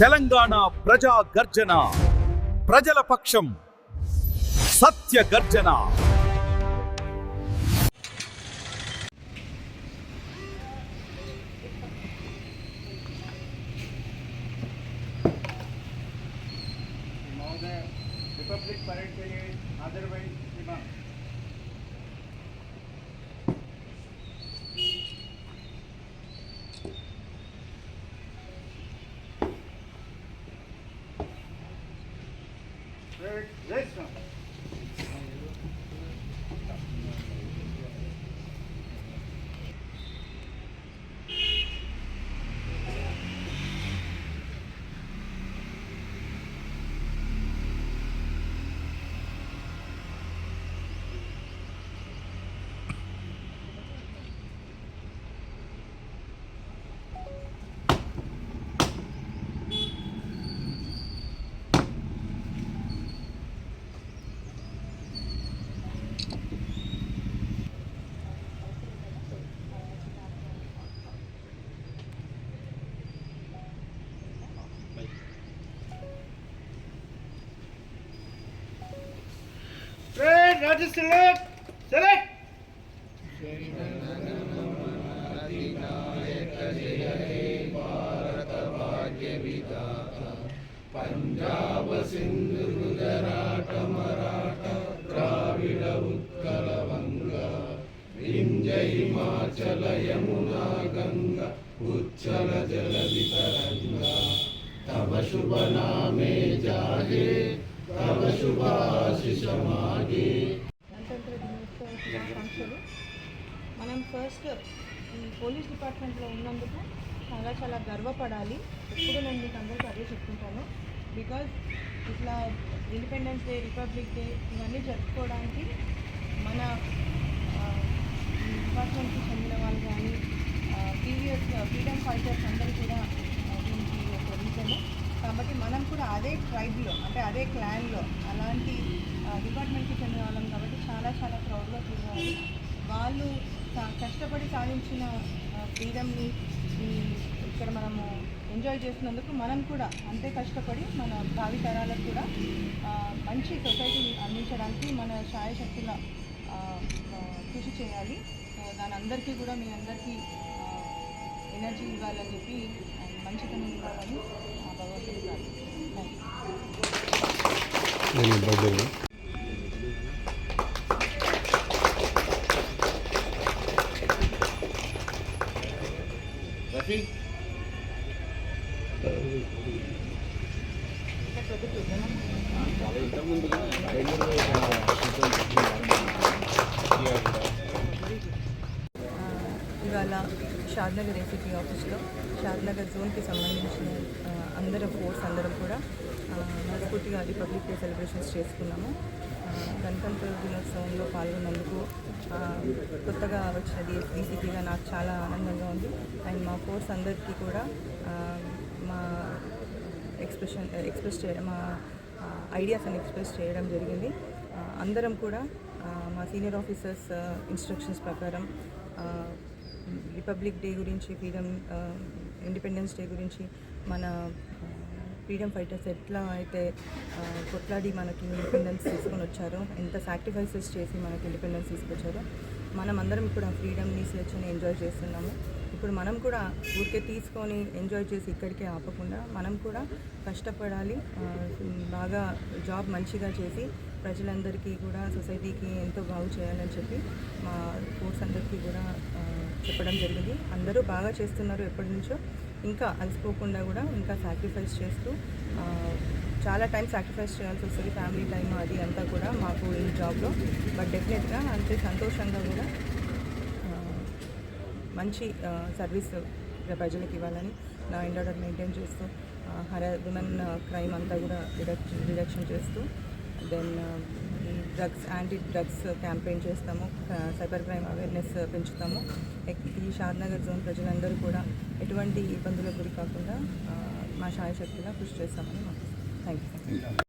తెలంగాణ ప్రజా గర్జన ప్రజల పక్షం సత్య గర్జన republic parade otherwise Rajasrinath select Punjab Sindhu Gujarat Maratha Dravida Utkala Vanga Vindhya Himachala Yamuna Ganga ఉచ్చల జల వితరంగ తమ శుభ నామే జాగే మనం ఫస్ట్ పోలీస్ డిపార్ట్మెంట్లో ఉన్నందుకు చాలా చాలా గర్వపడాలి. ఎప్పుడు నేను మీకు అందరికీ అదే చెప్తుంటాను. బికాజ్ ఇట్లా ఇండిపెండెన్స్ డే రిపబ్లిక్ డే ఇవన్నీ జరుపుకోవడానికి మన డిపార్ట్మెంట్కి చెందిన వాళ్ళు కానీ ప్రీవియస్ ఫ్రీడమ్ ఫైటర్స్ అందరూ కూడా ఆ, దీనికి ఒక రీజన్ కాబట్టి మనం కూడా అదే ట్రైబ్లో అంటే అదే క్లాన్లో అలాంటి డిపార్ట్మెంట్కి చెందిన వాళ్ళం కాబట్టి చాలా చాలా ప్రౌడ్గా ఫీల్ అవ్వాలి వాళ్ళు కష్టపడి సాధించిన ఫ్రీడమ్ని ఇక్కడ మనము ఎంజాయ్ చేస్తున్నందుకు మనం కూడా అంతే కష్టపడి మన భావితరాలకు కూడా మంచి సొసైటీని అందించడానికి మన శాయశక్తుల కృషి చేయాలి. దాని అందరికీ కూడా మీ అందరికీ ఎనర్జీ ఇవ్వాలని చెప్పి and మంచితనం ఇవ్వాలని ఆ, భగవంతుడి ప్రార్థన thank you Telangana Shadnagar ACP ఆఫీస్లో షాద్నగర్ జోన్కి సంబంధించిన అందరం ఫోర్స్ అందరం కూడా మనస్ఫూర్తిగా రిపబ్లిక్ డే సెలబ్రేషన్స్ చేసుకున్నాము. గణతంత్ర దినోత్సవంలో పాల్గొన్నందుకు కొత్తగా వచ్చిన డీసీపీగా నాకు చాలా ఆనందంగా ఉంది. అండ్ మా ఫోర్స్ అందరికీ కూడా మా ఎక్స్ప్రెషన్ ఎక్స్ప్రెస్ చేయడం మా ఐడియాస్ అని ఎక్స్ప్రెస్ చేయడం జరిగింది. అందరం కూడా మా సీనియర్ ఆఫీసర్స్ ఇన్స్ట్రక్షన్స్ ప్రకారం Mm-hmm. రిపబ్లిక్ డే గురించి ఫ్రీడమ్ ఇండిపెండెన్స్ డే గురించి మన uh, ఫ్రీడమ్ ఫైటర్స్ ఎట్లా అయితే uh, కొట్లాడి మనకి ఇండిపెండెన్స్ తీసుకొని వచ్చారో ఎంత సాక్రిఫైసెస్ చేసి మనకి ఇండిపెండెన్స్ తీసుకొచ్చారో మనం అందరం ఇప్పుడు ఆ ఫ్రీడమ్ని స్వేచ్ఛని ఎంజాయ్ చేస్తున్నాము. ఇప్పుడు మనం కూడా ఊరికే తీసుకొని ఎంజాయ్ చేసి ఇక్కడికే ఆపకుండా మనం కూడా కష్టపడాలి బాగా జాబ్ మంచిగా చేసి ప్రజలందరికీ కూడా సొసైటీకి ఎంతో బాగు చేయాలని చెప్పి మా కోర్స్ అందరికీ కూడా చెప్పడం జరిగింది. అందరూ బాగా చేస్తున్నారు ఎప్పటి నుంచో. ఇంకా అలసిపోకుండా కూడా ఇంకా సాక్రిఫైస్ చేస్తూ చాలా టైం సాక్రిఫైస్ చేయాల్సి వస్తుంది ఫ్యామిలీ టైం అది అంతా కూడా మాకు ఈ జాబ్లో బట్ డెఫినెట్గా అంతే సంతోషంగా కూడా మంచి సర్వీస్ ప్రజలకు ఇవ్వాలని నా ఇండోడర్ ఆర్డర్ మెయింటైన్ చేస్తూ హర విమెన్ క్రైమ్ అంతా కూడా రిడక్షన్ రిడక్షన్ చేస్తూ then drugs anti drugs campaign చేస్తాము సైబర్ క్రైమ్ అవేర్నెస్ పెంచుతాము. ఎక్- ఈ షాద్నగర్ జోన్ ప్రజలందరూ కూడా ఎటువంటి ఇబ్బందులకు గురి కాకుండా మా శాయశక్తిగా కృషి చేస్తామని మాకు థ్యాంక్ యూ